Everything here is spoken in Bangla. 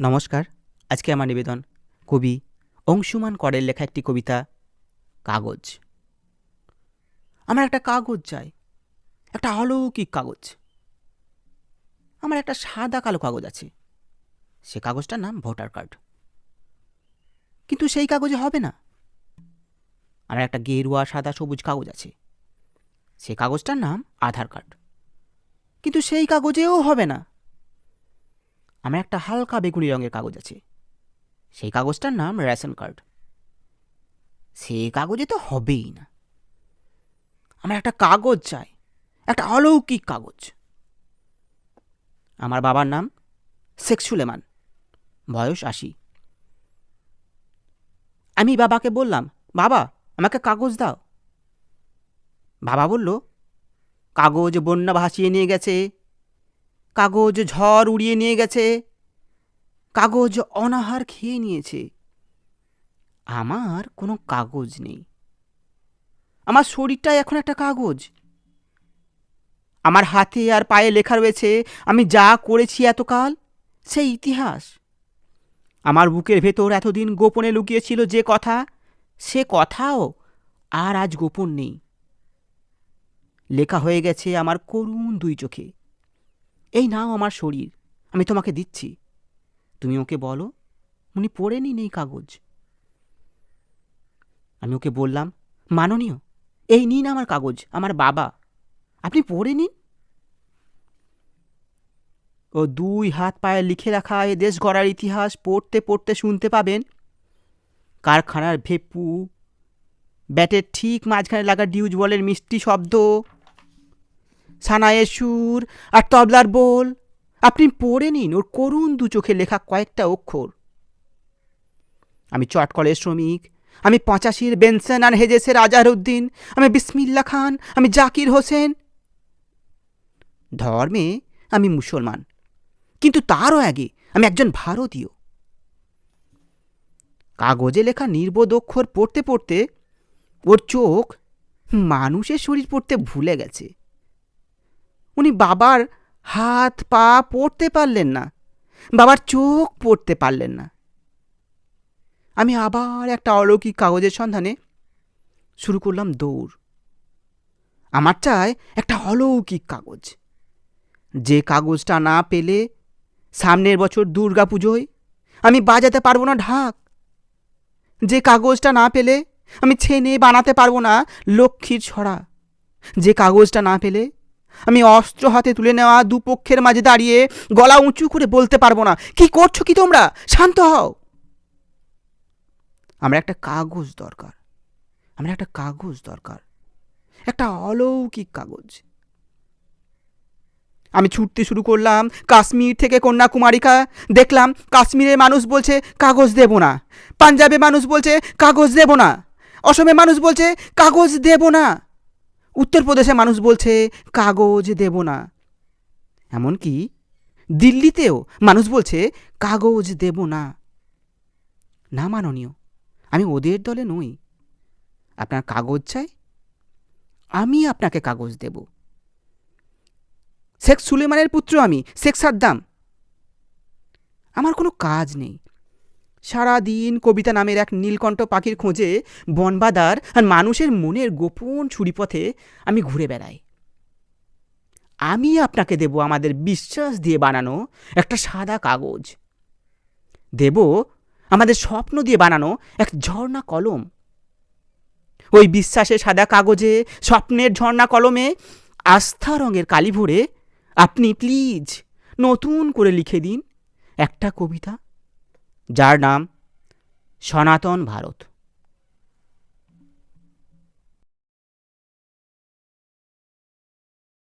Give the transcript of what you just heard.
নমস্কার, আজকে আমার নিবেদন কবি অংশুমান করের লেখা একটি কবিতা, কাগজ। আমার একটা কাগজ চাই, একটা অলৌকিক কাগজ। আমার একটা সাদা কালো কাগজ আছে, সে কাগজটার নাম ভোটার কার্ড। কিন্তু সেই কাগজে হবে না। আমার একটা গেরুয়া সাদা সবুজ কাগজ আছে, সে কাগজটার নাম আধার কার্ড। কিন্তু সেই কাগজেও হবে না। আমার একটা হালকা বেগুনি রঙের কাগজ আছে। সেই কাগজটার নাম রেশন কার্ড। সেই কাগজে তো হবেই না। আমার একটা কাগজ চাই, একটা অলৌকিক কাগজ। আমার বাবার নাম শেখ সুলেমান, বয়স আশি। আমি বাবাকে বললাম, বাবা, আমাকে কাগজ দাও। বাবা বলল, কাগজ বন্যা ভাসিয়ে নিয়ে গেছে। কাগজ ঝড় উড়িয়ে নিয়ে গেছে। কাগজ অনাহার খেয়ে নিয়েছে। আমার কোনো কাগজ নেই। আমার শরীরটাই এখন একটা কাগজ। আমার হাতে আর পায়ে লেখা রয়েছে, আমি যা করেছি এতকাল, সেই ইতিহাস। আমার বুকের ভেতর এতদিন গোপনে লুকিয়েছিল যে কথা, সে কথাও আর আজ গোপন নেই। লেখা হয়ে গেছে আমার করুণ দুই চোখে। এই নাও আমার শরীর, আমি তোমাকে দিচ্ছি। তুমি ওকে বলো, উনি পড়ে নিন এই কাগজ। আমি ওকে বললাম, মাননীয়, এই নিন আমার কাগজ, আমার বাবা। আপনি পড়ে নিন। ও দুই হাত পায়ে লিখে রাখা এ দেশ গড়ার ইতিহাস পড়তে পড়তে শুনতে পাবেন। কারখানার ভেপু, ব্যাটের ঠিক মাঝখানে লাগা ডিউজ বলের মিষ্টি শব্দ। সানায়ের সুর আর তবলার বোল। আপনি পড়ে নিন, ওর করুণ দু চোখে লেখা কয়েকটা অক্ষর। আমি চটকলের শ্রমিক, আমি পঁচাশির বেনসেন আর হেজেসের আজারউদ্দিন আমি বিসমিল্লা খান, আমি জাকির হোসেন। ধর্মে আমি মুসলমান, কিন্তু তারও আগে আমি একজন ভারতীয়। কাগজে লেখা নির্বোধ অক্ষর পড়তে পড়তে ওর চোখ মানুষের শরীর পড়তে ভুলে গেছে। উনি বাবার হাত, পা পড়তে পারলেন না। বাবার চোখ পড়তে পারলেন না। আমি আবার একটা অলৌকিক কাগজের সন্ধানে শুরু করলাম দৌড়। আমার চাই একটা অলৌকিক কাগজ। যে কাগজটা না পেলে সামনের বছর দুর্গা পুজোয় আমি বাজাতে পারব না ঢাক। যে কাগজটা না পেলে আমি ছেনে বানাতে পারব না লক্ষ্মীর ছড়া। যে কাগজটা না পেলে আমি অস্ত্র হাতে তুলে নেওয়া দুপক্ষের মাঝে দাঁড়িয়ে গলা উঁচু করে বলতে পারব না। কি করছ কি তোমরা? শান্ত হও। আমরা একটা কাগজ দরকার। আমার একটা কাগজ দরকার। একটা অলৌকিক কাগজ। আমি ছুটতে শুরু করলাম কাশ্মীর থেকে কন্যাকুমারিকা। দেখলাম কাশ্মীরের মানুষ বলছে, কাগজ দেব না। পাঞ্জাবে মানুষ বলছে, কাগজ দেব না। অসমে মানুষ বলছে, কাগজ দেব না। উত্তরপ্রদেশে মানুষ বলছে, কাগজ দেব না। এমনকি দিল্লিতেও মানুষ বলছে, কাগজ দেব না। না মাননীয়, আমি ওদের দলে নই। আপনার কাগজ চাই, আমি আপনাকে কাগজ দেব। শেখ সুলেমানের পুত্র আমি, শেখ সাদ্দাম। আমার কোনো কাজ নেই। সারা দিন কবিতা নামের এক নীলকণ্ঠ পাখির খোঁজে বনবাদার আর মানুষের মনের গোপন ছুরিপথে আমি ঘুরে বেড়াই। আমি আপনাকে দেব আমাদের বিশ্বাস দিয়ে বানানো একটা সাদা কাগজ। দেব আমাদের স্বপ্ন দিয়ে বানানো এক ঝর্ণা কলম। ওই বিশ্বাসের সাদা কাগজে, স্বপ্নের ঝর্ণা কলমে, আস্থা রঙের কালি ভরে আপনি প্লিজ নতুন করে লিখে দিন একটা কবিতা। যার নাম সনাতন ভারত।